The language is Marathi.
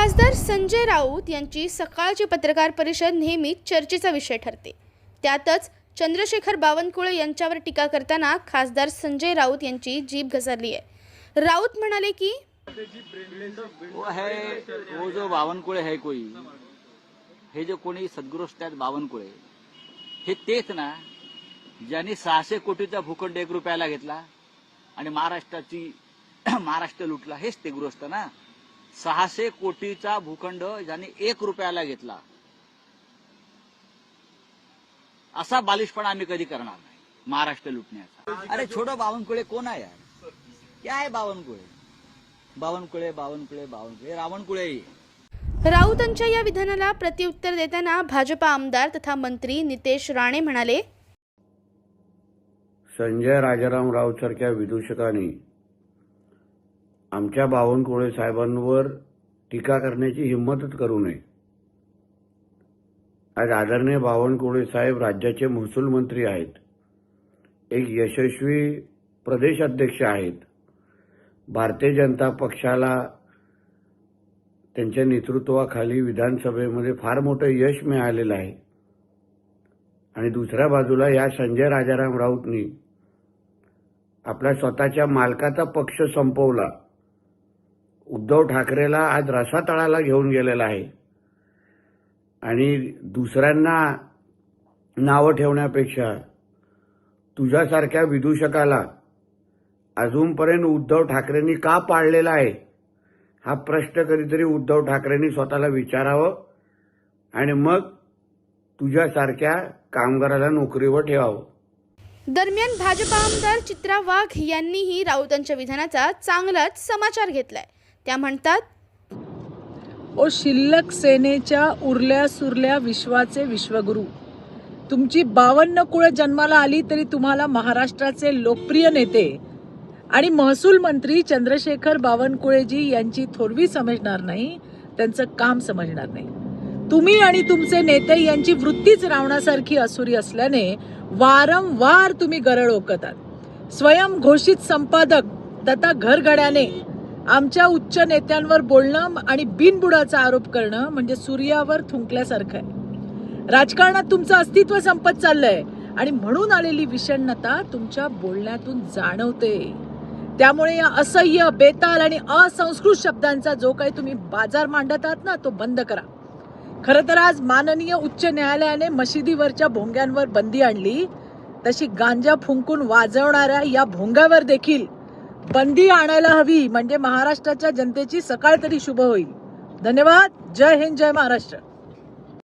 खासदार संजय राऊत यांची सकाळची पत्रकार परिषद नेहमीच चर्चेचा विषय ठरते. त्यातच चंद्रशेखर बावनकुळे यांच्यावर टीका करताना खासदार संजय राऊत यांची जीभ घसरली आहे. राऊत म्हणाले की वो है वो जो बावनकुळे है कोई हे जे कोणी सद्गृष्ट आहेत बावनकुळे हे तेच ना ज्यांनी सहाशे कोटीचा भूखंड एक रुपयाला घेतला आणि महाराष्ट्राची महाराष्ट्र लुटला हेच ते गृहस्थ ना. सहाशे कोटीचा भूखंड ज्यांनी एक रुपयाला घेतला असा बालिशपणा आम्ही कधी करणार नाही महाराष्ट्र लुटण्याचा. अरे छोटं बावनकुळे कोण आहे यार? क्या आहे बावनकुळे? बावनकुळे बावनकुळे बावनकुळे. रावणकुळे राऊतांच्या या विधानाला प्रत्युत्तर देताना भाजपा आमदार तथा मंत्री नितेश राणे म्हणाले संजय राजाराम राऊत सारख्या विदूषकांनी आमच्या बावनकुळे साहेबांवर टीका करण्याची हिंमतच करू नये. आज आदरणीय बावनकुळे साहेब राज्याचे महसूल मंत्री आहेत. एक यशस्वी प्रदेश अध्यक्ष आहेत. भारतीय जनता पक्षाला त्यांच्या नेतृत्वाखाली विधानसभेमध्ये फार मोठं यश मिळालेलं आहे. आणि दुसऱ्या बाजूला या संजय राजाराम राऊतनी आपल्या स्वतःच्या मालकाचा पक्ष संपवला. उद्धव ठाकरेला आज रसातळाला घेऊन गेलेला आहे. आणि दुसऱ्यांना नावं ठेवण्यापेक्षा तुझ्यासारख्या विदूषकाला अजूनपर्यंत उद्धव ठाकरेंनी का पाळलेला आहे? हा प्रश्न कधीतरी उद्धव ठाकरेंनी स्वतःला विचारावं आणि मग तुझ्यासारख्या कामगाराला नोकरीवर ठेवावं. दरम्यान भाजपा आमदार चित्रा वाघ यांनीही राऊतांच्या विधानाचा चांगलाच समाचार घेतलाय. त्या म्हणतात ओ शिल्लक सेनेच्या उरल्या सुरल्या विश्वाचे विश्वगुरु तुमची बावन्न कुळे जन्माला आली तरी तुम्हाला महाराष्ट्राचे लोकप्रिय नेते आणि महसूल मंत्री चंद्रशेखर बावनकुळेजी यांची थोरवी समजणार नाही त्यांचं काम समजणार नाही. तुम्ही आणि तुमचे नेते यांची वृत्तीच रावणासारखी असुरी असल्याने वारंवार तुम्ही गरळ ओकतात. स्वयंघोषित संपादक दत्ता घरगड्याने आमच्या उच्च नेत्यांवर बोलणं आणि बिनबुडाचा आरोप करणं म्हणजे सूर्यावर थुंकल्यासारखं आहे. राजकारणात तुमचं अस्तित्व संपत चाललंय आणि म्हणून आलेली विषण्णता तुमच्या बोलण्यातून जाणवते. त्यामुळे या असह्य बेताल आणि असंस्कृत शब्दांचा जो काही तुम्ही बाजार मांडत आहात ना तो बंद करा. खरं तर आज माननीय उच्च न्यायालयाने मशिदीवरच्या भोंग्यांवर बंदी आणली. तशी गांजा फुंकून वाजवणाऱ्या या भोंग्यावर देखील बंदी आणायला हवी म्हणजे महाराष्ट्राच्या जनतेची सकाळ तरी शुभ होईल. धन्यवाद. जय हिंद जय महाराष्ट्र.